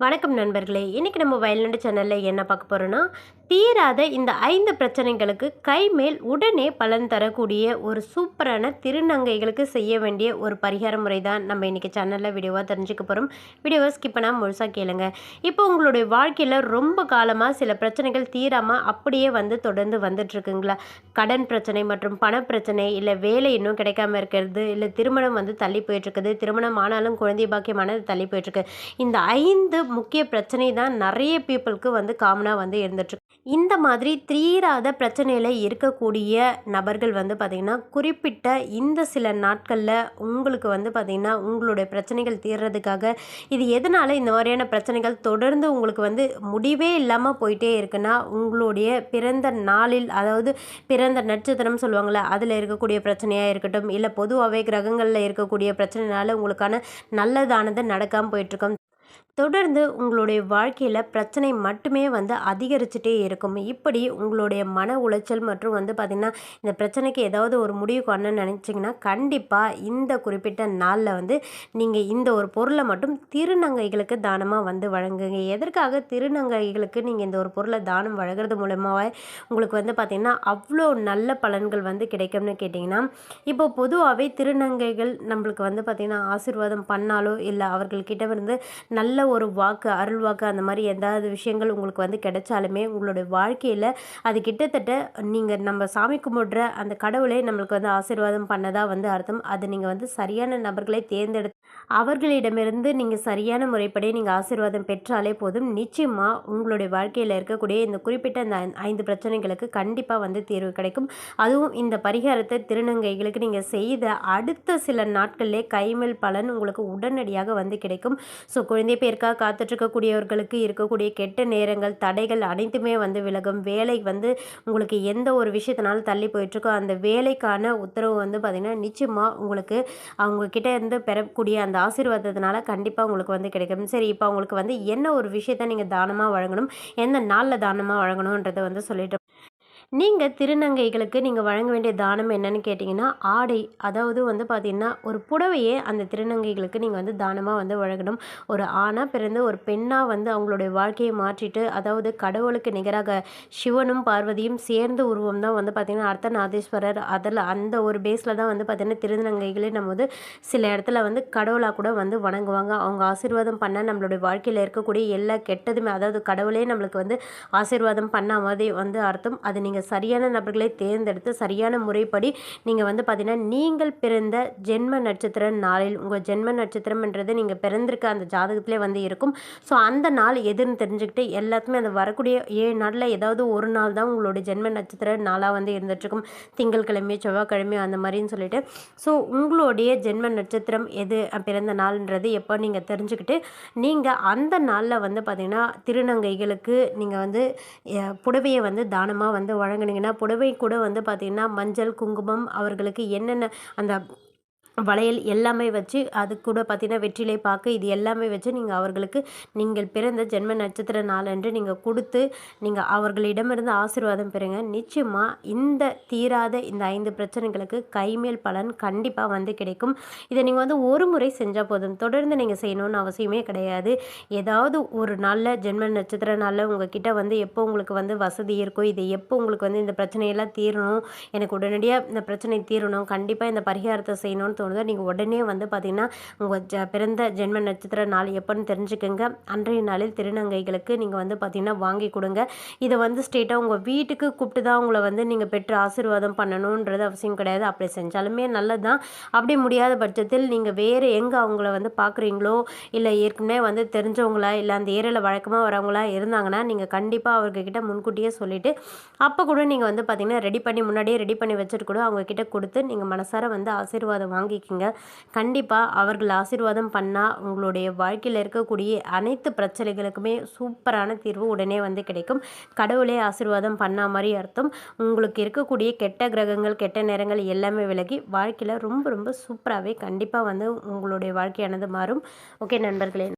வணக்கம் நண்பர்களே. இன்றைக்கி நம்ம வயல்நாடு சேனலில் என்ன பார்க்க போகிறோன்னா தீராத இந்த ஐந்து பிரச்சனைகளுக்கு கைமேல் உடனே பலன் தரக்கூடிய ஒரு சூப்பரான திருநங்கைகளுக்கு செய்ய வேண்டிய ஒரு பரிகார முறை தான் நம்ம இன்றைக்கி சேனலில் வீடியோவாக தெரிஞ்சுக்க போகிறோம் வீடியோவை ஸ்கிப் பண்ணால் முழுசாக கேளுங்க. இப்போ உங்களுடைய வாழ்க்கையில் ரொம்ப காலமாக சில பிரச்சனைகள் தீராமல் அப்படியே வந்து தொடர்ந்து வந்துட்டுருக்குங்களா? கடன் பிரச்சனை மற்றும் பணப்பிரச்சனை இல்லை வேலை இன்னும் கிடைக்காம இருக்கிறது இல்லை திருமணம் வந்து தள்ளி போயிட்டுருக்குது திருமணம் ஆனாலும் குழந்தை பாக்கியமானது தள்ளி போயிட்டுருக்கு. இந்த ஐந்து முக்கிய பிரச்சனை தான் நிறைய பீப்புளுக்கு வந்து காமனாக வந்து இருந்துட்டு இந்த மாதிரி தீராத பிரச்சனையில் இருக்கக்கூடிய நபர்கள் வந்து பார்த்திங்கன்னா குறிப்பிட்ட இந்த சில நாட்களில் உங்களுக்கு வந்து பார்த்திங்கன்னா உங்களுடைய பிரச்சனைகள் தீர்றதுக்காக இது எதனால் இந்த மாதிரியான பிரச்சனைகள் தொடர்ந்து உங்களுக்கு வந்து முடிவே இல்லாமல் போயிட்டே இருக்குன்னா உங்களுடைய பிறந்த நாளில் அதாவது பிறந்த நட்சத்திரம் சொல்லுவாங்கள்ல அதில் இருக்கக்கூடிய பிரச்சனையாக இருக்கட்டும் இல்லை பொதுவாகவே கிரகங்களில் இருக்கக்கூடிய பிரச்சனைனால உங்களுக்கான நல்லதானது நடக்காமல் போயிட்டுருக்கும் தொடர்ந்து உங்களுடைய வாழ்க்கையில் பிரச்சனை மட்டுமே வந்து அதிகரிச்சுட்டே இருக்கும். இப்படி உங்களுடைய மன உளைச்சல் மற்றும் வந்து பார்த்திங்கன்னா இந்த பிரச்சனைக்கு ஏதாவது ஒரு முடிவு காணணும்னு நினச்சிங்கன்னா கண்டிப்பாக இந்த குறிப்பிட்ட நாளில் வந்து நீங்கள் இந்த ஒரு பொருளை மட்டும் திருநங்கைகளுக்கு தானமாக வந்து வழங்குங்க. எதற்காக திருநங்கைகளுக்கு நீங்கள் இந்த ஒரு பொருளை தானம் வழங்குறது மூலமாக உங்களுக்கு வந்து பார்த்திங்கன்னா அவ்வளோ நல்ல பலன்கள் வந்து கிடைக்கும்னு கேட்டிங்கன்னா இப்போ பொதுவாகவே திருநங்கைகள் நம்மளுக்கு வந்து பார்த்திங்கன்னா ஆசீர்வாதம் பண்ணாலோ இல்லை அவர்கள்கிட்ட இருந்து நல்ல ஒரு வாக்கு அருள் வாக்கு அந்த மாதிரி எதாவது விஷயங்கள் உங்களுக்கு வந்து கிடைச்சாலுமே உங்களுடைய வாழ்க்கையில் அது கிட்டத்தட்ட நீங்கள் நம்ம சாமி கும்பிடுற அந்த கடவுளை நம்மளுக்கு வந்து ஆசீர்வாதம் பண்ணதாக வந்து அர்த்தம். அது நீங்கள் வந்து சரியான நபர்களை தேர்ந்தெடுத்து அவர்களிடமிருந்து நீங்கள் சரியான முறைப்படி நீங்கள் ஆசீர்வாதம் பெற்றாலே போதும். நிச்சயமாக உங்களுடைய வாழ்க்கையில் இருக்கக்கூடிய இந்த குறிப்பிட்ட இந்த ஐந்து பிரச்சனைகளுக்கு கண்டிப்பாக வந்து தீர்வு கிடைக்கும். அதுவும் இந்த பரிகாரத்தை திருநங்கைகளுக்கு நீங்கள் செய்த அடுத்த சில நாட்களிலே கைமேல் பலன் உங்களுக்கு உடனடியாக வந்து கிடைக்கும். ஸோ குழந்தை பேருக்காக காத்துட்ருக்கக்கூடியவர்களுக்கு இருக்கக்கூடிய கெட்ட நேரங்கள் தடைகள் அனைத்துமே வந்து விலகும். வேலை வந்து உங்களுக்கு எந்த ஒரு விஷயத்தினாலும் தள்ளி போயிட்டுருக்கோ அந்த வேலைக்கான உத்தரவு வந்து பார்த்திங்கன்னா நிச்சயமாக உங்களுக்கு அவங்கக்கிட்ட இருந்து பெறக்கூடிய அந்த ஆசீர்வாதத்தினால கண்டிப்பாக உங்களுக்கு வந்து கிடைக்கும். சரி இப்போ உங்களுக்கு வந்து என்ன ஒரு விஷயத்த நீங்கள் தானமாக வழங்கணும்? எந்த நாளில் தானமாக வழங்கணுன்றதை வந்து சொல்லிட்டு நீங்கள் திருநங்கைகளுக்கு நீங்கள் வழங்க வேண்டிய தானம் என்னன்னு கேட்டிங்கன்னா ஆடை. அதாவது வந்து பார்த்திங்கன்னா ஒரு புடவையே அந்த திருநங்கைகளுக்கு நீங்கள் வந்து தானமாக வந்து வழங்கணும். ஒரு ஆணாக பிறந்து ஒரு பெண்ணாக வந்து அவங்களுடைய வாழ்க்கையை மாற்றிட்டு அதாவது கடவுளுக்கு நிகராக சிவனும் பார்வதியும் சேர்ந்த உருவம் தான் வந்து பார்த்திங்கன்னா அர்த்தநாதீஸ்வரர். அதில் அந்த ஒரு பேஸில் தான் வந்து பார்த்திங்கன்னா திருநங்கைகளே நம்ம வந்து சில இடத்துல வந்து கடவுளாக கூட வந்து வணங்குவாங்க. அவங்க ஆசீர்வாதம் பண்ண நம்மளுடைய வாழ்க்கையில் இருக்கக்கூடிய எல்லா கெட்டதுமே அதாவது கடவுளே நம்மளுக்கு வந்து ஆசீர்வாதம் பண்ண மாதிரி வந்து அர்த்தம். அது நீங்கள் சரியான நபர்களை தேர்ந்தெடுத்து சரியான முறைப்படி நீங்கள் வந்து பார்த்தீங்கன்னா நீங்கள் பிறந்த ஜென்ம நட்சத்திர நாளில் உங்கள் ஜென்ம நட்சத்திரம்ன்றது நீங்கள் பிறந்திருக்க அந்த ஜாதகத்திலே வந்து இருக்கும். ஸோ அந்த நாள் எதுன்னு தெரிஞ்சுக்கிட்டு எல்லாத்துமே அந்த வரக்கூடிய ஏழு நாளில் ஏதாவது ஒரு நாள் தான் உங்களுடைய ஜென்ம நட்சத்திர நாளாக வந்து இருந்துகிட்ருக்கும். திங்கட்கிழமை செவ்வாய்க்கிழமை அந்த மாதிரின்னு சொல்லிட்டு. ஸோ உங்களுடைய ஜென்ம நட்சத்திரம் எது பிறந்த நாள்ன்றது எப்போ நீங்கள் தெரிஞ்சுக்கிட்டு நீங்கள் அந்த நாளில் வந்து பார்த்திங்கன்னா திருநங்கைகளுக்கு நீங்கள் வந்து புடவையை வந்து தானமாக வந்து வழங்குனீங்கன்னா புடவை கூட வந்து பார்த்திங்கன்னா மஞ்சள் குங்குமம் அவர்களுக்கு என்னென்ன அந்த வளையல் எல்லாமே வச்சு அது கூட பார்த்திங்கன்னா வெற்றிலை பாக்கு இது எல்லாமே வச்சு நீங்கள் அவர்களுக்கு நீங்கள் பிறந்த ஜென்ம நட்சத்திர நாளன்று நீங்கள் கொடுத்து நீங்கள் அவர்களிடமிருந்து ஆசீர்வாதம் பெறுங்க. நிச்சயமாக இந்த தீராத இந்த ஐந்து பிரச்சனைகளுக்கு கைமேல் பலன் கண்டிப்பாக வந்து கிடைக்கும். இதை நீங்கள் வந்து ஒரு முறை செஞ்சால் போதும். தொடர்ந்து நீங்கள் செய்யணும்னு அவசியமே கிடையாது. ஏதாவது ஒரு நாளில் ஜென்ம நட்சத்திர நாளில் உங்ககிட்ட வந்து எப்போ உங்களுக்கு வந்து வசதி இருக்கோ இது எப்போ உங்களுக்கு வந்து இந்த பிரச்சனையெல்லாம் தீரணும் எனக்கு உடனடியாக இந்த பிரச்சனை தீரணும் கண்டிப்பாக இந்த பரிகாரத்தை செய்யணும்னு தோணுதோ நீங்கள் உடனே வந்து பார்த்திங்கன்னா உங்கள் ஜ பிறந்த ஜென்ம நட்சத்திர நாள் எப்போன்னு தெரிஞ்சுக்கோங்க. அன்றைய நாளில் திருநங்கைகளுக்கு நீங்கள் வந்து பார்த்திங்கன்னா வாங்கி கொடுங்க. இதை வந்து ஸ்ட்ரெயிட்டாக உங்கள் வீட்டுக்கு கூப்பிட்டு தான் உங்களை வந்து நீங்கள் பெற்று ஆசீர்வாதம் பண்ணணுன்றது அவசியம் கிடையாது. அப்படி செஞ்சாலுமே நல்லது தான் அப்படி முடியாத பட்சத்தில் நீங்கள் வேறு எங்கே அவங்கள வந்து பார்க்குறீங்களோ இல்லை ஏற்கனவே வந்து தெரிஞ்சவங்களா இல்லை அந்த ஏரியாவில் வழக்கமாக வரவங்களா இருந்தாங்கன்னா நீங்கள் கண்டிப்பாக அவர்கிட்ட முன்கூட்டியே சொல்லிவிட்டு அப்போ கூட நீங்கள் வந்து பார்த்திங்கன்னா ரெடி பண்ணி முன்னாடியே ரெடி பண்ணி வச்சுட்டு கூட அவங்கக்கிட்ட கொடுத்து நீங்கள் மனசார வந்து ஆசீர்வாதம் வாங்கி வாங்கிக்கிங்க. கண்டிப்பாக அவர்கள் ஆசீர்வாதம் பண்ணால் உங்களுடைய வாழ்க்கையில் இருக்கக்கூடிய அனைத்து பிரச்சனைகளுக்குமே சூப்பரான தீர்வு உடனே வந்து கிடைக்கும். கடவுளே ஆசீர்வாதம் பண்ண மாதிரி அர்த்தம். உங்களுக்கு இருக்கக்கூடிய கெட்ட கிரகங்கள் கெட்ட நேரங்கள் எல்லாமே விலகி வாழ்க்கையில் ரொம்ப ரொம்ப சூப்பராகவே கண்டிப்பாக வந்து உங்களுடைய வாழ்க்கையானது மாறும். ஓகே நண்பர்களே.